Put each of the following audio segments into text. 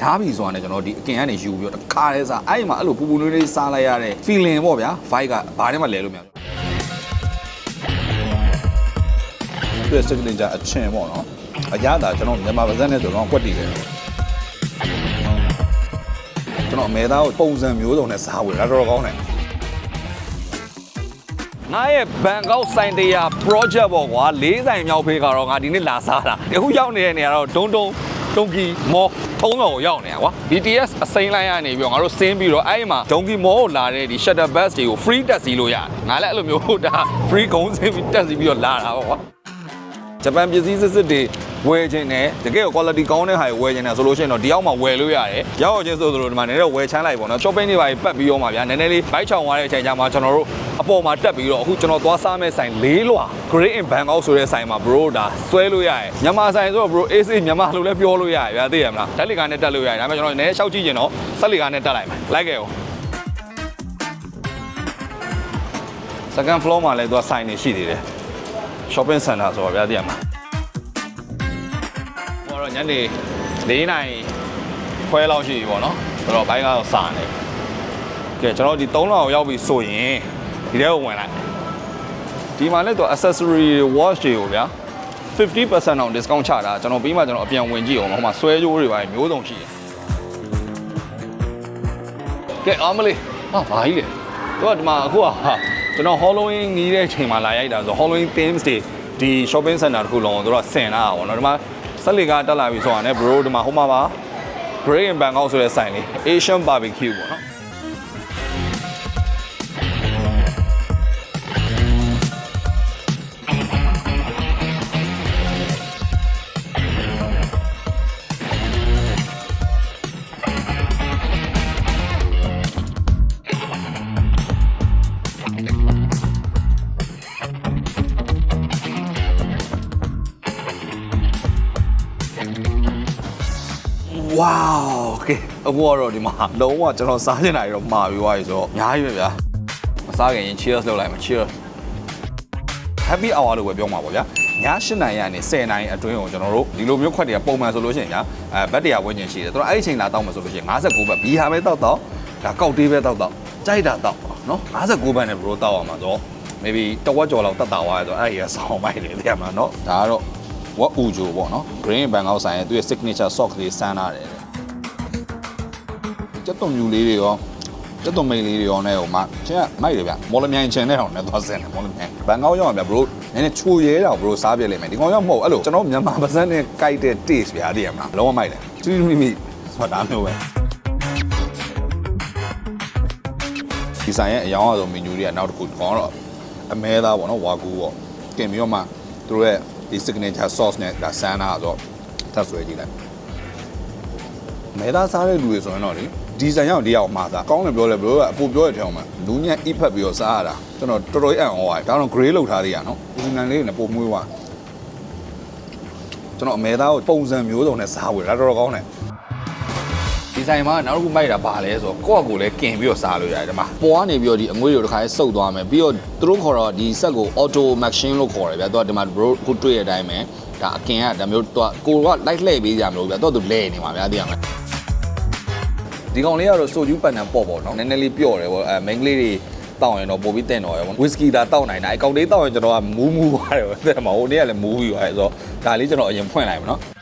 ရားပြီဆိုတာနဲ့ကျွန်တော်ဒီအကင်ကနေယူပြီးတော့တစ်ခါတည်းစားအဲ့ဒီမှာအဲ့လိုပူပူနွေးနွေးစားလိုက်ရတဲ့ feeling ပေါ့ဗျာ vibe ကဘာနဲ့မှလဲလို့မရဘူးသူရဲ့ signature အချင်းပေါ့နော်အရသာကျွန်တော်မြန်မာပါဇက်နဲ့ဆိုတော့ကွက်တည်တယ်ကျွန်တော်အမေသားကိုပုံစံမျိုးစုံနဲ့စားဝယ်တာတော်တော်ကောင်းတယ်ငါရဲ့ဘန်ကောက်ဆိုင်တရာ project ပေါ့ကွာလေးဆိုင်မြောက်ဖေးကတော့ငါဒီနေ့လာစားတာအခုရောက်နေတဲ့နေရာတော့ဒုံဒုံ ဒုံကီမော်ထုံးတော်ကိုရောက်နေတာကွာ BTS အစိမ်းလိုင်းရနေပြီးတော့ငါတို့ဆင်းပြီးတော့အဲ့ဒီမှာဒုံကီမော်ကိုလာတဲ့ဒီ shuttle bus တွေကို free တက်စီလို့ရတယ်ငါလည်းအဲ့လိုမျိုးဒါ free ဂုံးဆင်းပြီးတက်စီပြီးတော့လာတာပေါ့ကွာဂျပန်ပစ္စည်းစစ်စစ်တွေ ဝယ်ခြင်းနဲ့တကယ်ကို quality ကောင်းတဲ့ဟာတွေဝယ်ခြင်းနဲ့ဆိုလို့ရှိရင်တော့ဒီအောက်မှာဝယ်လို့ရတယ်။ရောက်ချင်းဆိုသလိုဒီမှာနည်းနည်းဝယ်ချမ်းလိုက်ပေါ့နော်။ shopping တွေပါပတ်ပြီးတော့မှဗျာနည်းနည်းလေးဘိုက်ချောင်သွားတဲ့အချိန်ကျမှကျွန်တော်တို့အပေါ်မှာတက်ပြီးတော့အခုကျွန်တော်သွားစားမဲ့ဆိုင်လေးလွာ Great in Bangkok ဆိုတဲ့ဆိုင်မှာ bro ဒါဆွဲလို့ရတယ်။မြန်မာဆိုင်ဆိုတော့ bro AC မြန်မာလို့လည်းပြောလို့ရတယ်ဗျာသိရမလား။ဓာတ်လေကားနဲ့တက်လို့ရတယ်။ဒါပေမဲ့ကျွန်တော်နည်းနည်းရှောက်ကြည့်ကျင်တော့ဆက်လေကားနဲ့တက်လိုက်မယ်။လိုက်ခဲ့အောင် second floor မှာလည်းသူကဆိုင်နေရှိသေးတယ် shopping center ဆိုတော့ဗျာသိရမလားဟိုကတော့ ညနေ၄နိုင်ခွဲလောက်ရှိပြီပေါ့နော်ဆိုတော့ဘိုင်းကတော့စာနေကဲကျွန်တော်ဒီ3လောက်ရောက်ပြီဆိုရင်ဒီထဲကိုဝင်လိုက်ဒီမှာလည်းသူ accessory watch တွေကိုဗျာ50%အောင် discount ချတာကျွန်တော်ပြီးမှကျွန်တော်အပြန်ဝင်ကြည့်အောင်ဟိုမှာဆွဲကြိုးတွေပါမျိုးစုံရှိတယ်ကဲအမလေးဟာဘာကြီးလဲတော့ဒီမှာအခုကဟာကျွန်တော် Halloween ညီးတဲ့အချိန်မှာလာရိုက်တာဆို Halloween themes တွေဒီ shopping center တစ်ခုလုံးကိုတို့ကဆင်လာတာပေါ့နော်ဒီမှာ ဆက်လီကတက်လာပြီဆိုတာနဲ့ bro ဒီမှာဟိုမှာပါ Great in Bangkok ဆိုတဲ့ဆိုင်လေး Asian barbecue ပေါ့နော် ဝေါကဲအခုကတော့ဒီမှာလုံးဝကျွန်တော်စားချင်တာတွေတော့မှာပြီးသွားပြီဆိုတော့အများကြီးပဲဗျာမစားခင်ရင် cheers လုပ်လိုက်မှာ cheers happy hour လို့ပဲပြောမှာပေါ့ဗျာည8နာရီကနေ10နာရီအတွင်းကိုကျွန်တော်တို့ဒီလိုမျိုးခွက်တွေကပုံမှန်ဆိုလို့ရှိရင်ညာအဲဘတ်တရားဝင်ကျင်ရှိတယ်သူတို့အဲ့ဒီချိန်လာတောက်မှာဆိုလို့ရှိရင်59ဘတ်ဘီဟာပဲတောက်တော့ဒါကောက်တေးပဲတောက်တော့ကြိုက်တာတောက်နော်59ဘတ်နဲ့ဘရိုတောက်အောင်မှာတော့ maybe တဝက်ကျော်လောက်တက်တာွားရဆိုအဲ့ဒီကဆောင်းပိုက်လေတဲ့မှာနော်ဒါကတော့ ဝက်အူဂျိုပေါ့နော် green bangkok ဆိုင်ရဲ့သူရဲ့ signature sauce လေးစမ်းလာတယ်ကျက်သွန်မြူလေးတွေရောကျက်သွန်မိန်လေးတွေရောနဲ့ဟိုမှာချင်းကမိုက်တယ်ဗျမော်လမြိုင်ချန်တဲ့အောင်နဲ့သွားစင်တယ်မော်လမြိုင်ဘန်ကောက်ရောက်ရဗျဘရိုနည်းနည်းချူရဲတာဘရိုစားပြလိမ့်မယ်ဒီကောင်ရောက်မဟုတ်အဲ့လိုကျွန်တော်မြန်မာပါဇက်နဲ့ကြိုက်တဲ့ taste ဗျာတည်ရမလားလုံးဝမိုက်တယ်ချူချူမိမိဆိုတာမျိုးပဲဒီဆိုင်ရဲ့အယောင်အဆုံးမီနူတွေကနောက်တစ်ခုကောင်တော့အမဲသားပေါ့နော်ဝါကူပေါ့ကင်ပြီးတော့မှသူတို့ရဲ့ ဒီ signature sauce နဲ့ဒါဆန်းတာဆိုတော့ထပ်ဆွဲကြည့်လိုက်မဲသားစားတဲ့လူတွေဆိုရင်တော့လေဒီဇိုင်ရောက်ဒီရောက်မှာစားကောင်းတယ်ပြောလဲဘလို့ကအပူပြောရတဲ့ထဲမှာလူညံ့အိဖက်ပြီးတော့စားရတာကျွန်တော်တော်တော်အံ့ဩပါတယ်ဒါတော့ gray လောက်ထားသေးရနော်ဒီနံလေးနဲ့ပုံမွေးသွားကျွန်တော်အမဲသားကိုပုံစံမျိုးစုံနဲ့စားဝယ်တာတော်တော်ကောင်းတယ် ဒီဇိုင်မှာနောက်တစ်ခုမိုက်တာပါလဲဆိုတော့ကိုယ့်အကိုလည်းကင်ပြီးတော့စားလို့ရတယ်ဒီမှာပေါ်ကနေပြီးတော့ဒီအငွေးတွေတစ်ခါလေးစုပ်သွားမယ်ပြီးတော့သူတို့ခေါ်တော့ဒီဆက်ကို auto machine လို့ခေါ်တယ်ဗျာသူကဒီမှာ bro ခုတွေ့ရတဲ့အတိုင်းပဲဒါအကင်ကဒါမျိုးသူကကိုကလိုက်လှည့်ပေးကြမလို့ဗျာသူကသူလဲနေမှာဗျာသိရမလားဒီကောင်လေးကတော့ဆိုဂျူးပန်နံပေါ့ပေါ့နော်နည်းနည်းလေးပြော့တယ်ပေါ့အဲမိန်းကလေးတွေတောက်ရင်တော့ပိုပြီးတင်တော့ရပေါ့ဝီစကီဒါတောက်နိုင်တာအဲကောင်လေးတောက်ရင်ကျွန်တော်ကမူးမူးသွားတယ်ပေါ့တဲ့မှာဟိုနေ့ကလည်းမူးပြီးသွားတယ်ဆိုတော့ဒါလေးကျွန်တော်အရင်ဖွင့်လိုက်မယ်နော်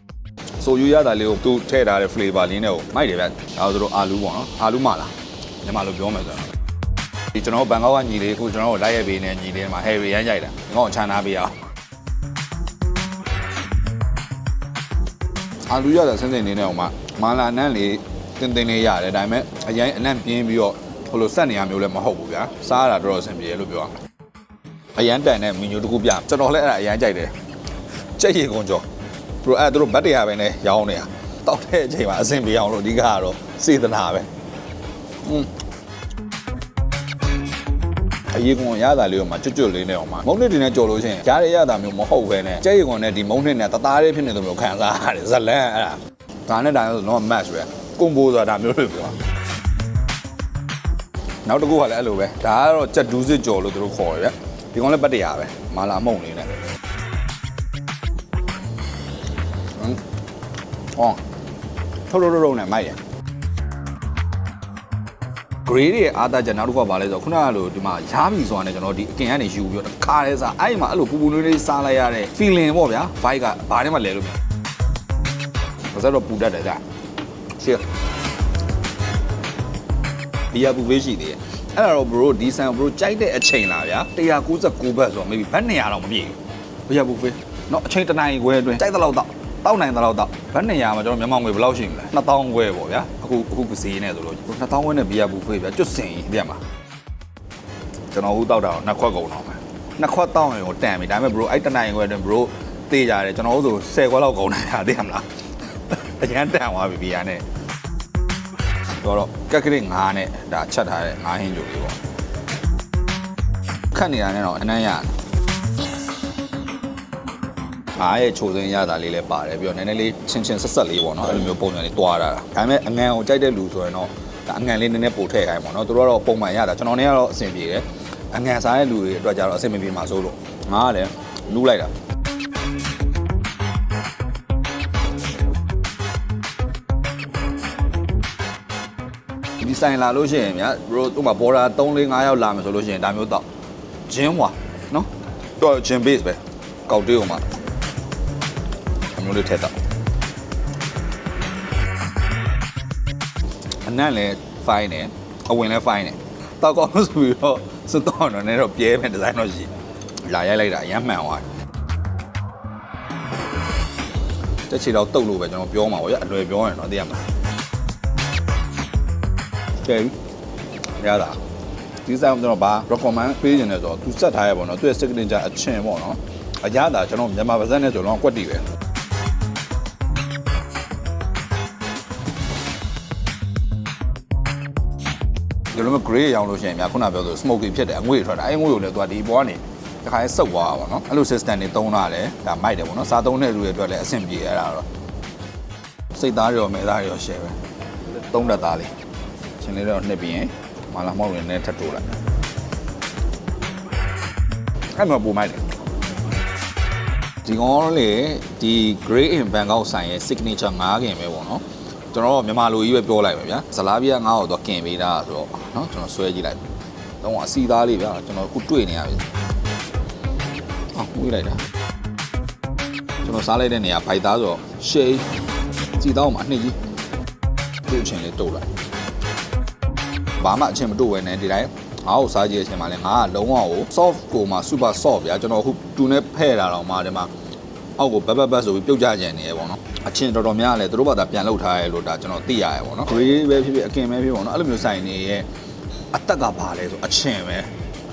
ဆိုယူရတာလေးကိုသူထည့်ထားတဲ့ flavor လေးနဲ့ကိုမိုက်တယ်ဗျအဲဒါဆိုတော့အာလူပေါ့နော်အာလူမလားညီမလိုပြောမယ်ဆိုတော့ဒီကျွန်တော်ဘန်ကောက်ကညီလေးအခုကျွန်တော်တို့လိုက်ရပေးနေညီလေးမှာ heavy ရမ်းကြိုက်တာဒီကောင်ချမ်းသာပေးအောင်အာလူရတာစင်းစင်းလေးနဲ့ဟိုမှာမာလာနန်းလေးတင်းတင်းလေးရတယ်ဒါပေမဲ့အရင်အနံ့ပြင်းပြီးတော့ဟိုလိုဆက်နေရမျိုးလည်းမဟုတ်ဘူးဗျာစားရတာတော်တော်အဆင်ပြေလို့ပြောရမှာအရန်တန်တဲ့မီနူတစ်ခုပြကျွန်တော်လည်းအဲ့ဒါအရန်ကြိုက်တယ်ကြက်ရီကုန်းကျော် ဘရိုအဲ့တို့ဘတ်တရားပဲနဲ့ရောင်းနေတာတောက်တဲ့အချိန်မှာအဆင်ပြေအောင်လို့အဓိကကတော့စေတနာပဲอืมအရေးကွန်ရတာလေးကိုမှကျွတ်ကျွတ်လေးနဲ့အောင်မှာမုံနစ်တင်နဲ့ကြော်လို့ရှိရင်ကြားရရတာမျိုးမဟုတ်ပဲနဲ့ကြက်ရီကွန်နဲ့ဒီမုံနစ်နဲ့တသားလေးဖြစ်နေတယ်မျိုးခံစားရတယ်ဇလန်အဲ့ဒါဒါနဲ့ဒါဆိုတော့ match ပဲကွန်ဘိုဆိုတာဒါမျိုးတွေပြောနောက်တစ်ခုကလည်းအဲ့လိုပဲဒါကတော့ကြက်ဒူးစစ်ကြော်လို့သူတို့ခေါ်တယ်ဗျဒီကောင်လည်းပတ်တရားပဲမာလာမုံလေးနဲ့ ဟမ်ဟော ထုတ်ထုတ်ထုတ်ထုတ်နဲ့မိုက်တယ် grade တွေရဲ့အားသားချက်နောက်တစ်ခုကဘာလဲဆိုတော့ခုနကလိုဒီမှာရားပြီဆိုတာနဲ့ကျွန်တော်ဒီအကင်ကနေယူပြီးတော့တစ်ခါတည်းစားအဲ့ဒီမှာအဲ့လိုပူပူနွေးနွေးစားလိုက်ရတဲ့ feeling ပေါ့ဗျာ vibe ကဘာနဲ့မှလဲလို့မရဘူးဘာလို့ပူတတ်တယ်ကြာရှေ့ဒီရပူဖေးရှိသေးတယ်အဲ့ဒါတော့ bro ဒီဆန် bro ကြိုက်တဲ့အချိန်လားဗျာ199ဘတ်ဆိုတော့ maybe ဘတ်200တော့မပြည့်ဘူးဘယ်ရပူဖေးเนาะအချိန်တစ်နိုင်ခွဲအတွင်းကြိုက်တဲ့လောက်တော့ တောက်နိုင်တဲ့လောက်တော့ဘတ်200မှာကျွန်တော်မြန်မာငွေဘယ်လောက်ရှိမလဲ2000ခွဲပေါ့ဗျာအခုအခုပစီနဲ့ဆိုလို့2000ခွဲနဲ့ဘီယာပူဖေးဗျာကျွတ်စင်ကြီးတဲ့မှာကျွန်တော်ဟိုတောက်တာတော့နှစ်ခွက်ကုန်တော့မယ်နှစ်ခွက်တောက်ရင်ကိုတန်ပြီဒါပေမဲ့ bro အဲ့တစ်နိုင်ခွဲအတွင်း bro တေးကြတယ်ကျွန်တော်တို့ဆို10ခွက်လောက်ကုန်နိုင်တာသိရမလားအရင်တန်သွားပြီဘီယာနဲ့တော့တော့ကက်ကရစ်9နဲ့ဒါချက်ထားတဲ့9ဟင်းကြိုလေးပေါ့ခတ်နေတာနဲ့တော့အနမ်းရတယ် အားရဲ့ချိုစင်းရတာလေးလည်းပါတယ်ပြီးတော့နည်းနည်းလေးချင်းချင်းဆက်ဆက်လေးပေါ့နော်အဲ့လိုမျိုးပုံစံလေးတွားတာဒါပေမဲ့အငံကိုကြိုက်တဲ့လူဆိုရင်တော့ဒါအငံလေးနည်းနည်းပို့ထည့်ခိုင်းပေါ့နော်သူတို့ကတော့ပုံမှန်ရတာကျွန်တော်နဲ့ကတော့အဆင်ပြေတယ်အငံစားတဲ့လူတွေအတွက်ကြတော့အဆင်မပြေမှာစိုးလို့ငါကလည်းလူးလိုက်တာဒီဆိုင်လာလို့ရှိရင်ဗျာဘရိုသူ့မှာဘော်ဒါ3 4 5ရောက်လာမယ်ဆိုလို့ရှိရင်ဒါမျိုးတော့ဂျင်းဟွာနော်တော့ဂျင်း base ပဲကောက်တေးအောင်မှာအ မျိုးလေးထည့်တော့အနံ့လည်း fine တယ်အဝင်လည်း fine တယ်တောက်ကောင်းလို့ဆိုပြီးတော့စတော့တော့လည်းတော့ပြဲမဲ့ဒီဇိုင်းတော့ရှိလာရိုက်လိုက်တာအရင်မှန်သွားတယ်တက်ချီတော့တုတ်လို့ပဲကျွန်တော်ပြောမှာပေါ့ရအလွယ်ပြောရင်တော့သိရမှာကဲရတာဒီဆိုင်ကကျွန်တော်ဘာ recommend ပေးနေတယ်ဆိုတော့သူစက်ထားရပေါ့နော်သူရဲ့ signature အချင်းပေါ့နော်အရသာကျွန်တော်မြန်မာပါဇက်နဲ့ဆိုတော့ကွက်တီပဲ ဒီလိုမျိုး gray ရောင်လို့ရှိရင်များခုနပြောဆို smoky ဖြစ်တယ်အငွေ့ထွက်တာအဲ့ငွေ့ကိုလည်းသူကဒီပေါ်ကနေတခါလဲစုပ်သွားတာပေါ့နော်အဲ့လို system တွေတုံးတာလည်းဒါမိုက်တယ်ပေါ့နော်စားသုံးတဲ့လူတွေအတွက်လည်းအဆင်ပြေရတာတော့စိတ်သားတွေရောမဲသားတွေရော share ပဲသုံးတတ်သားလေးရှင်လေးတော့နှစ်ပြီးရင်မာလာမောက်တွေနဲ့ထပ်တိုးလိုက်အဲ့မှာပူမိုက်တယ်ဒီကောင်လေဒီ Great in Bangkok ဆိုင်ရဲ့ signature 5ခင်ပဲပေါ့နော် ကျွန်တော်တို့မြန်မာလူကြီးပဲပြောလိုက်ပဲဗျာဇလာပြားငါ့ကိုတော့ကင်ပေးတာဆိုတော့เนาะကျွန်တော်ဆွဲကြည့်လိုက်တော့အစီသားလေးဗျာကျွန်တော်အခုတွေ့နေရပြီအော်ဝေးလိုက်တာကျွန်တော်စားလိုက်တဲ့နေရာဘိုက်သားဆိုတော့ရှေးကြည်တော့မှအနှစ်ကြီးသူ့အချင်းလေးတုတ်လိုက်ဘာမှအချင်းမတုတ်ဝဲနဲ့ဒီတိုင်းငါ့ကိုစားကြည့်တဲ့အချိန်မှာလဲငါကလုံးဝကို soft ကိုမှ super soft ဗျာကျွန်တော်အခုတူနဲ့ဖဲ့တာတော့မှဒီမှာအောက်ကိုဘက်ဘက်ဘက်ဆိုပြီးပြုတ်ကြကြနေရပေါ့နော် အချင်းတော်တော်များလဲသူတို့ဘာသာပြန်လောက်ထားရဲလို့ဒါကျွန်တော်သိရရပေါ့နော် grey ပဲဖြစ်ဖြစ်အကင်ပဲဖြစ်ပေါ့နော်အဲ့လိုမျိုးဆိုင်နေရဲ့အသက်ကဘာလဲဆိုအချင်းပဲ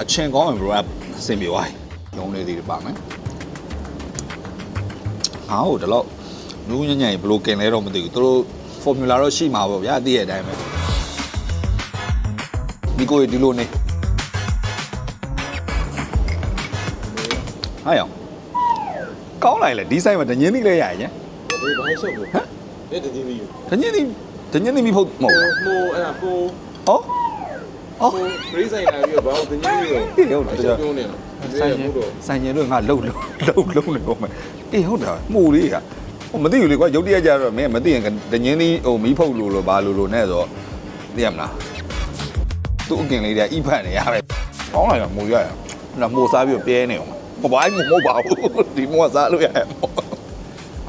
အချင်းကောင်းရင် bro အဆင်ပြေသွားပြီရုံးလေးတွေပါမယ်အားကိုဒီတော့နူးညံ့ညံ့ဘယ်လိုကင်လဲတော့မသိဘူးသူတို့ formula တော့ရှိမှာပေါ့ဗျာသိရတဲ့အတိုင်းပဲဒီကိုဒီလိုနေဟာရောကောင်းလိုက်လေဒီဆိုင်မှာဒညင်းသီးလဲရရင် ဒီဘာရှုပ်လို့ဟမ်အဲ့တည်းဒီဒညင်းသီးဒညင်းသီးမိဖို့မဟုတ်ဟိုဘူးဟိုအဲ့ဒါဟိုဟောဟောဟိုဂရိဆိုင်လာပြီးတော့ဘာလို့တင်းကြီးရောအေးဟုတ်တယ်ပြောနေတော့ဆိုင်ရင်ဆိုင်ရင်တို့ငါလှုပ်လှုပ်လှုပ်လှုပ်နေတော့မယ်အေးဟုတ်တာမှုလေးကဟိုမသိဘူးလေကွာရုတ်တရက်ကြတော့မင်းမသိရင်ဒညင်းသီးဟိုမီးဖုတ်လို့လို့ဘာလို့လို့နဲ့ဆိုတော့သိရမလားသူ့အကင်လေးတွေအိဖတ်နေရတယ်ကောင်းလာရမိုးရရနာမိုးစားပြီးပြဲနေအောင်မဘာမှမဟုတ်ပါဘူးဒီမိုးစားလို့ရတယ်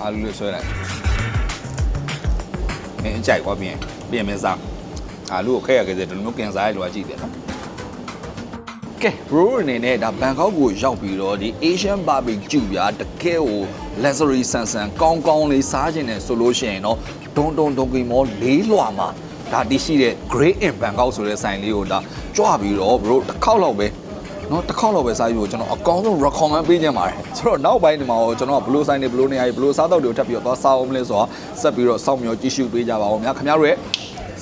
အာလူလေးဆွဲလိုက်မင်းကြိုက်သွားပြင်ပြင်မင်းစားအာလူကိုခဲရခဲ့တဲ့ဒီလိုမျိုးကင်စားရလို့ကြည့်တယ်နော်ကဲ bro အနေနဲ့ဒါဘန်ကောက်ကိုရောက်ပြီးတော့ဒီ Asian barbecue ပြာတကယ်ကို luxury ဆန်ဆန်ကောင်းကောင်းလေးစားခြင်းနဲ့ဆိုလို့ရှိရင်တော့ဒုံဒုံဒုံကီမောလေးလွှာမှာဒါတရှိတဲ့ Great in Bangkok ဆိုတဲ့ဆိုင်လေးကိုဒါကြွပြီးတော့ bro တစ်ခေါက်လောက်ပဲ เนาะတစ်ခေါက်လောက်ပဲစားပြီးတော့ကျွန်တော်အကောင်းဆုံး recommend ပေးခြင်းပါတယ်ဆိုတော့နောက်ပိုင်းဒီမှာတော့ကျွန်တော်ကဘလို့ဆိုင်တွေဘလို့နေရာတွေဘလို့စားတော့တွေကိုထပ်ပြီးတော့သွားစားအောင်မလဲဆိုတော့ဆက်ပြီးတော့စောင့်မျှော်ကြည့်ရှုပေးကြပါဦးများခင်ဗျားတို့ရဲ့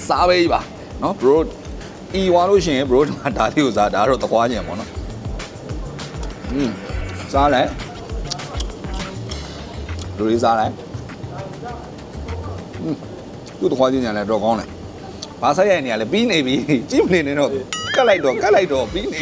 စားပေးပါเนาะ bro ဤွာလို့ရှိရင် bro ဒီမှာဒါလေးကိုစားဒါကတော့သကွားညံပေါ့နော်อืมစားလိုက်လူလေးစားလိုက်อืมသူ့သကွားညံလည်းတော့ကောင်းတယ်ဘာဆက်ရိုက်နေရလဲပြီးနေပြီကြည့်မနေနဲ့တော့ကတ်လိုက်တော့ကတ်လိုက်တော့ပြီးနေ